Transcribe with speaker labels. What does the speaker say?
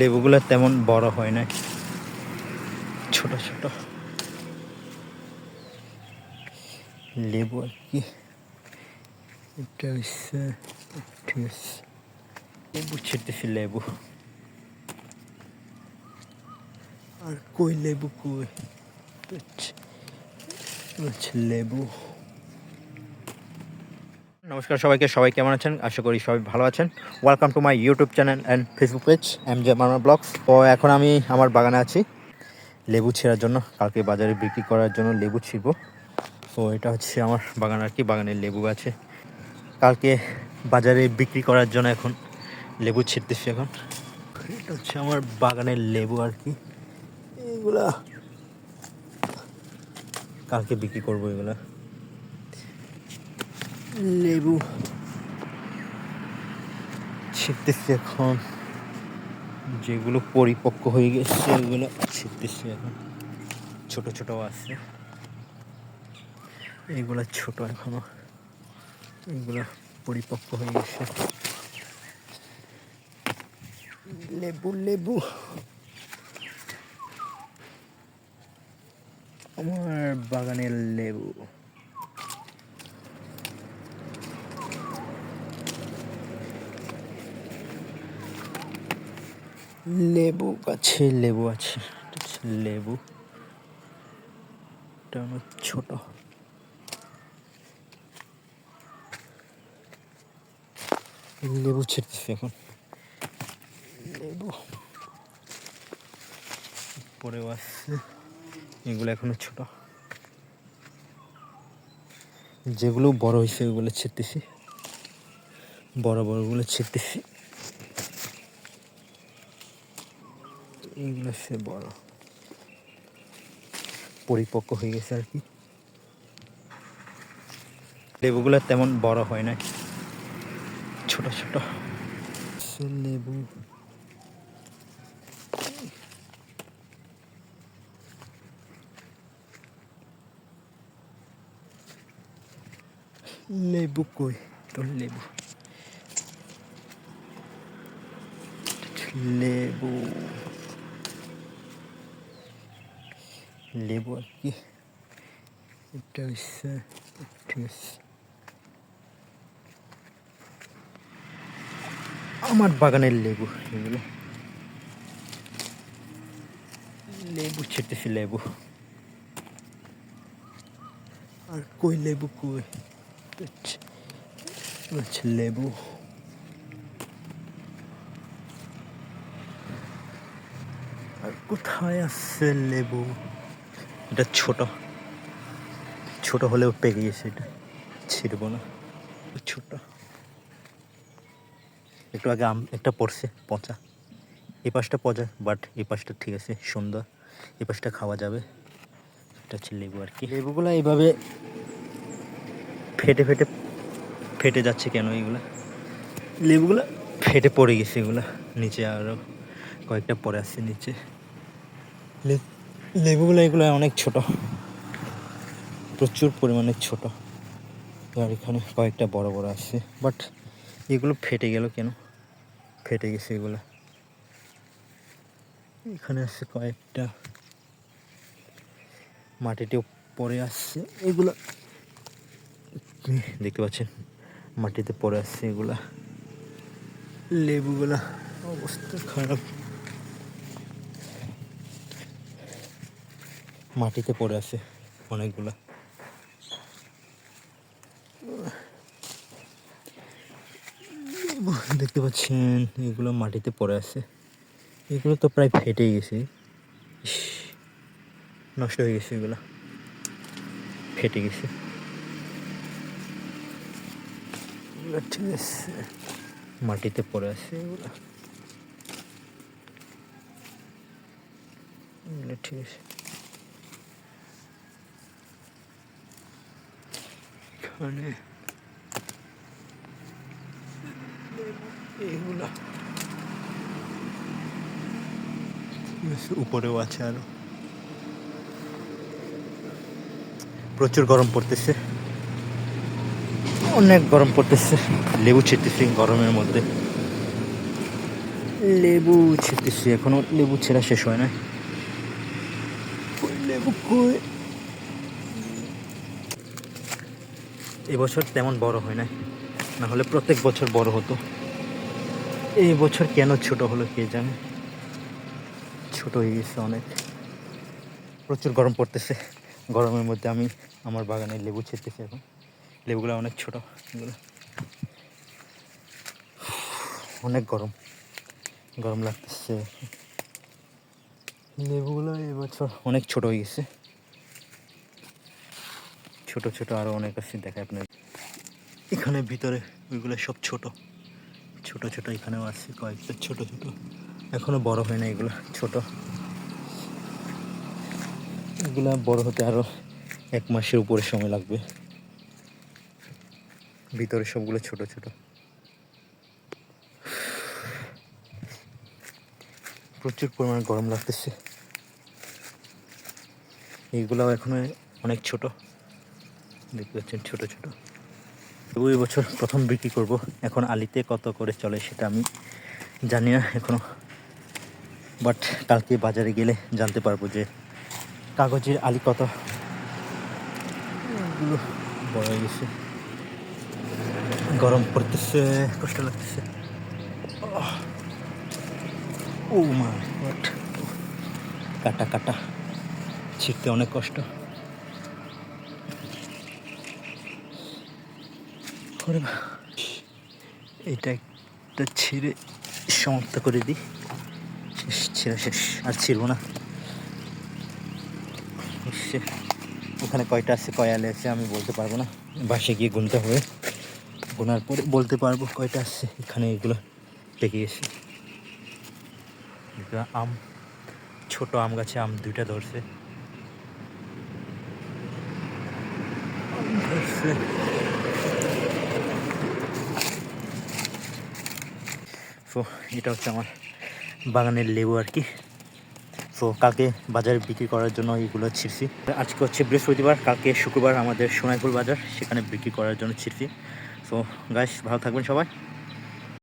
Speaker 1: লেবুগুলো তেমন বড় হয় না। ছোট ছোট। লেবু আর কি। এটা লেবু, ছিটতেছি লেবু। আর কই লেবু কই? লেবু। নমস্কার সবাইকে, সবাই কেমন আছেন? আশা করি সবাই ভালো আছেন। Welcome to my YouTube channel and Facebook page M J Marma vlogs তো এখন আমি আমার বাগানে আছি লেবু ছেঁড়ার জন্য, কালকে বাজারে বিক্রি করার জন্য লেবু ছিঁড়ব। তো এটা হচ্ছে আমার বাগান আর কি, বাগানের লেবু আছে কালকে বাজারে বিক্রি করার জন্য এখন লেবু ছিঁড়তেছি এখন। এটা হচ্ছে আমার বাগানের লেবু আর কি। এইগুলা। কালকে বিক্রি করব এগুলা। লেবু ছিটতেছি এখন। যেগুলো পরিপক্ক হয়ে গেছে ওগুলো ছিটতেছি এখন। ছোট ছোট আছে। এইগুলা ছোট এখনও। এইগুলা পরিপক্ক হয়ে গেছে। লেবু লেবু আমার বাগানের লেবু। লেবু গাছে, লেবু আছে। লেবু। এটা ছোট। লেবু ছিটতেছি এখন। লেবু। পরেও আসছে। এগুলো এখনও ছোট। যেগুলো বড় হয়েছে, ওগুলো ছিটতেছি বড় বড়গুলো ছিটতেছি এইগুলো সে বড় পরিপক্ক হয়ে গেছে আর কি। লেবুগুলো তেমন বড় হয় না। ছোট ছোট। লেবু। লেবু কই? তোর লেবু। লেবু। লেবু আর কি। এটা হচ্ছে আমার বাগানের লেবু, এগুলো। লেবু ছিটতেছি লেবু। আর কই লেবু, কই? আচ্ছা লেবু। আর কোথায় আছে লেবু? এটা ছোট। ছোট হলেও পেকে গেছে এটা ছিড়বো না। ছোট। একটু আগে আম একটা পড়ছে পচা। এই পাশটা পচা বাট এই পাশটা ঠিক আছে সুন্দর। এই পাশটা খাওয়া যাবে। এটা হচ্ছে লেবু আর কি। লেবুগুলো এইভাবে ফেটে ফেটে ফেটে যাচ্ছে কেন এগুলা? লেবুগুলো? ফেটে পড়ে গেছে এগুলো। নিচে আরও কয়েকটা পড়ে আসছে নিচে। লে- লেবুগুলো এগুলো অনেক ছোট। প্রচুর পরিমাণে ছোট। আর এখানে কয়েকটা বড় বড় আসছে বাট এগুলো ফেটে গেল কেন? ফেটে গেছে এগুলো। এখানে আসছে কয়েকটা। মাটিতেও পড়ে আসছে এগুলো। দেখতে পাচ্ছেন? মাটিতে পড়ে আসছে এগুলা। লেবুগুলা অবস্থা খারাপ। মাটিতে পড়ে আছে অনেকগুলা। দেখতে পাচ্ছেন, এগুলো মাটিতে পড়ে আছে। এগুলো তো প্রায় ফেটেই গেছে। নষ্ট হয়ে গেছে এগুলো। ফেটে গেছে। ঠিক আছে। মাটিতে পড়ে আছে এগুলো ঠিক আছে। এগুলো উপরেও আছে আরও। প্রচুর গরম পড়তেছে। অনেক গরম পড়তেছে। লেবু ছিটতেছি গরমের মধ্যে। লেবু ছিটতেছি এখনও। লেবু ছেঁড়া শেষ হয় না লেবু কই? এবছর তেমন বড় হয় না না হলে প্রত্যেক বছর বড় হতো। এই বছর কেন ছোট হলো কে জানে? ছোট হয়ে গেছে অনেক। প্রচুর গরম পড়তেছে। গরমের মধ্যে আমি আমার বাগানে লেবু ছিটতেছি এখন। লেবুগুলো অনেক ছোট। এগুলো অনেক গরম। গরম লাগতেছে। লেবুগুলো এবছর অনেক ছোট হয়ে গেছে। ছোট ছোট আরও অনেক আছে দেখায় আপনার এখানে ভিতরে ওইগুলো সব ছোট। ছোট ছোট এখানেও আছে, কয়েকটা ছোট ছোট। এখনও বড় হয় না এগুলো, ছোট। এগুলা বড় হতে আরও এক মাসের উপরে সময় লাগবে। ভিতরে সবগুলো ছোট ছোট। প্রচুর পরিমাণে গরম লাগতেছে। এইগুলাও এখনও অনেক ছোট। দেখতে পাচ্ছেন ছোট ছোট। তবু এই বছর প্রথম বিক্রি করব। এখন আলিতে কত করে চলে সেটা আমি জানি না এখনও। বাট কালকে বাজারে গেলে জানতে পারব যে কাগজের আলি কত। বড় হয়ে গেছে। গরম পড়তেছে, কষ্ট লাগতেছে। ও মা গড কাটা কাটা। ছিঁড়তে অনেক কষ্ট। বা- এটা একটা ছিঁড়ে সমাপ্ত করে দিই। শেষ, ছিঁড়া শেষ, আর ছিড়বো না। ওখানে কয়টা আছে, কয় আলে আছে, আমি বলতে পারব না। বাসে গিয়ে গুনতে হবে। গোনার পরে বলতে পারব কয়টা আছে, এখানে এগুলো পেকে গেছে। আম, ছোট আম গাছে আম দুইটা ধরছে। তো এটা হচ্ছে আমার বাগানের লেবু আর কি। সো কালকে বাজারে বিক্রি করার জন্য এগুলো ছিঁড়ছি। আজকে হচ্ছে বৃহস্পতিবার, কালকে শুক্রবার আমাদের সোনাইপুর বাজার, সেখানে বিক্রি করার জন্য ছিঁড়ছি। সো গাছ ভালো থাকবেন সবাই।